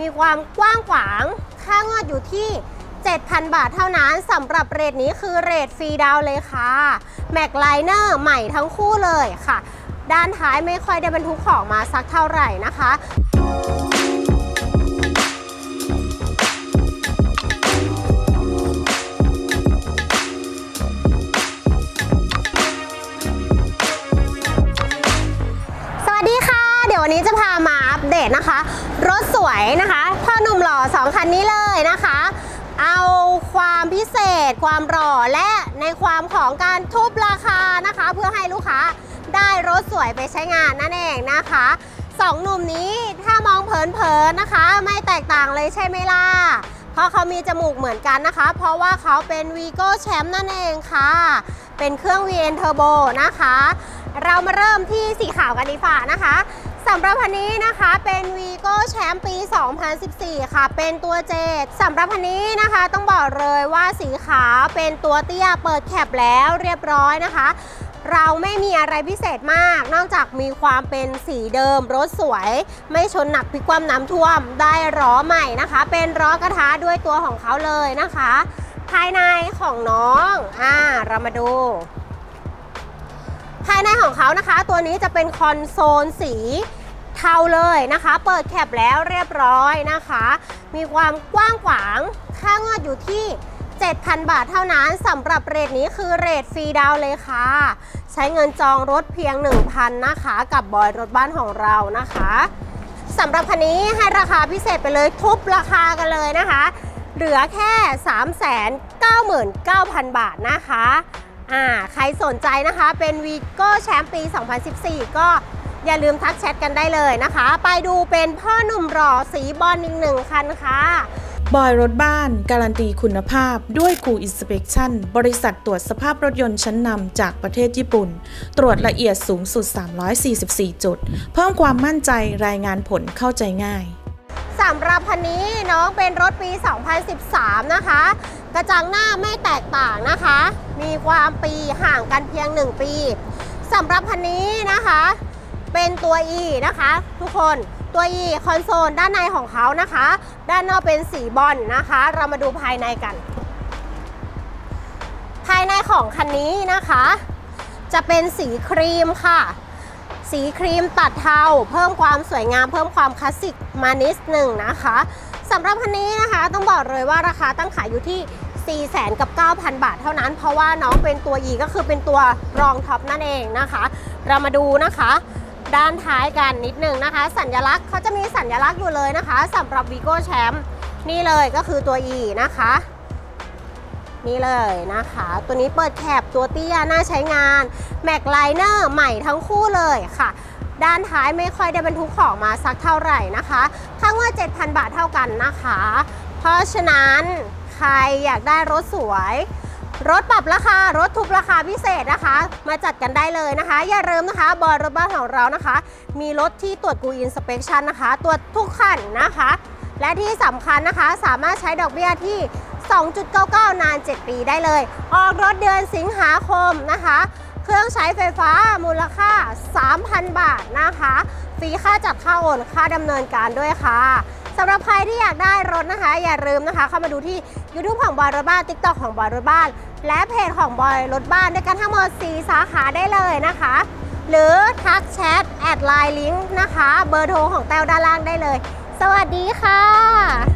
มีความกว้างขวาง ค่างวดอยู่ที่ 7,000 บาทเท่านั้นสำหรับเรทนี้คือเรทฟรีดาวเลยค่ะแม็กไลเนอร์ใหม่ทั้งคู่เลยค่ะ ด้านท้ายไม่ค่อยได้บรรทุกของมาสักเท่าไหร่นะคะ มาอัปเดตนะคะ รถสวยนะคะพ่อหนุ่มหล่อสองคันนี้เลยนะคะ เอาความพิเศษ ความหล่อและในความของการทุบราคานะคะ เพื่อให้ลูกค้าได้รถสวยไปใช้งานนั่นเองนะคะสองหนุ่มนี้ถ้ามองเผินๆนะคะ ไม่แตกต่างเลยใช่ไหมล่ะเพราะเขามีจมูกเหมือนกันนะคะ เพราะว่าเขาเป็น Vigo Champ นั่นเองค่ะ เป็นเครื่อง VN Turbo นะคะ เรามาเริ่มที่สีขาวกันดีฝ่านะคะ สำหรับคันนี้นะคะเป็น Vigo Champ ปี 2014 ค่ะ เป็นตัวเจดสำหรับคันนี้นะคะต้องบอกเลยว่าสีขาวเป็นตัวเตี้ยเปิดแคปแล้วเรียบร้อยนะคะ เราไม่มีอะไรพิเศษมาก นอกจากมีความเป็นสีเดิม รถสวย ไม่ชนหนักพิกคว่ำน้ำท่วมได้ล้อใหม่นะคะ เป็นล้อกระทะด้วยตัวของเขาเลยนะคะ ภายในของน้องอ่าเรามาดูภายในของเขานะคะ ตัวนี้จะเป็นคอนโซลสี เทาเลยนะคะ เปิดแคปแล้วเรียบร้อยนะคะ มีความกว้างขวาง ค่างวดอยู่ที่ 7,000 บาทเท่านั้นสำหรับเรทนี้คือเรทฟรีดาวเลยค่ะ ใช้เงินจองรถเพียง 1,000 นะคะ กับบอยรถบ้านของเรานะคะสำหรับคันนี้ให้ราคาพิเศษไปเลยทุบราคากันเลยนะคะ เหลือแค่ 399,000 บาทนะคะอ่าใครสนใจนะคะเป็นวีโก้แชมป์ปี 2014 ก็ อย่าลืมทักแชทกันได้เลยนะคะ ไปดูเป็นพ่อหนุ่มหล่อสีบอลอีกหนึ่งคันค่ะบอยรถบ้าน การันตีคุณภาพด้วยกูอินสเป t ชั่นบริษัทตรวจสภาพรถยนต์ชั้นนำจากประเทศญี่ปุ่น ตรวจละเอียดสูงสุด 344 จุด เพิ่มความมั่นใจรายงานผลเข้าใจง่ายสำหรับคันนี้น้องเป็นรถปี 2013 นะคะ กระจังหน้าไม่แตกต่างนะคะ มีความปีห่างกันเพียง 1 ปีสำหรับคันนี้นะคะ เป็นตัว E นะคะ ทุกคนตัว E คอนโซลด้านในของเขานะคะ ด้านนอกเป็นสีบอลนะคะ เรามาดูภายในกัน ภายในของคันนี้นะคะ จะเป็นสีครีมค่ะ สีครีมตัดเทา เพิ่มความสวยงามเพิ่มความคลาสสิกมานิดหนึ่งนะคะสำหรับคันนี้นะคะ ต้องบอกเลยว่าราคาตั้งขายอยู่ที่4 0 0 0 0กับ 9,000 บาทเท่านั้น เพราะว่าน้องเป็นตัว E ก็คือเป็นตัวรองท็อปนั่นเองนะคะ เรามาดูนะคะ ด้านท้ายกันนิดหนึ่งนะคะ สัญลักษณ์เขาจะมีสัญลักษณ์อยู่เลยนะคะสำหรับ Vigo Champ นี่เลยก็คือตัว E นะคะ นี่เลยนะคะ ตัวนี้เปิดแคปตัวเตี้ยน่าใช้งานแม็กไลเนอร์ใหม่ทั้งคู่เลยค่ะ ด้านท้ายไม่ค่อยได้บรรทุกของมาสักเท่าไหร่นะคะค่างว่า 7,000 บาทเท่ากันนะคะ เพราะฉะนั้นใครอยากได้รถสวย รถปรับราคารถทุบราคาพิเศษนะคะ มาจัดกันได้เลยนะคะ อย่าลืมนะคะบอยรถบ้านของเรานะคะ มีรถที่ตรวจกูอินสเป t ชันนะคะ ตรวจทุกคันนะคะ และที่สำคัญนะคะสามารถใช้ดอกเบี้ยที่ 2.99 นาน 7 ปีได้เลย ออกรถเดือนสิงหาคมนะคะ เครื่องใช้ไฟฟ้ามูลค่า 3,000 บาทนะคะ ฟรีค่าจัดค่าโอนค่าดำเนินการด้วยค่ะำหรับใครที่อยากได้รถนะคะ อย่าลืมนะคะ เข้ามาดูที่ YouTube ของบอยรถบ้าน TikTok ของบอยรถบ้าน และเพจของบอยรถบ้านด้วยกันทั้งหมด4สาขาได้เลยนะคะ หรือทักแชทแอดไลน์ลิงก์นะคะ เบอร์โทรของแต้วด้านล่างได้เลย สวัสดีค่ะ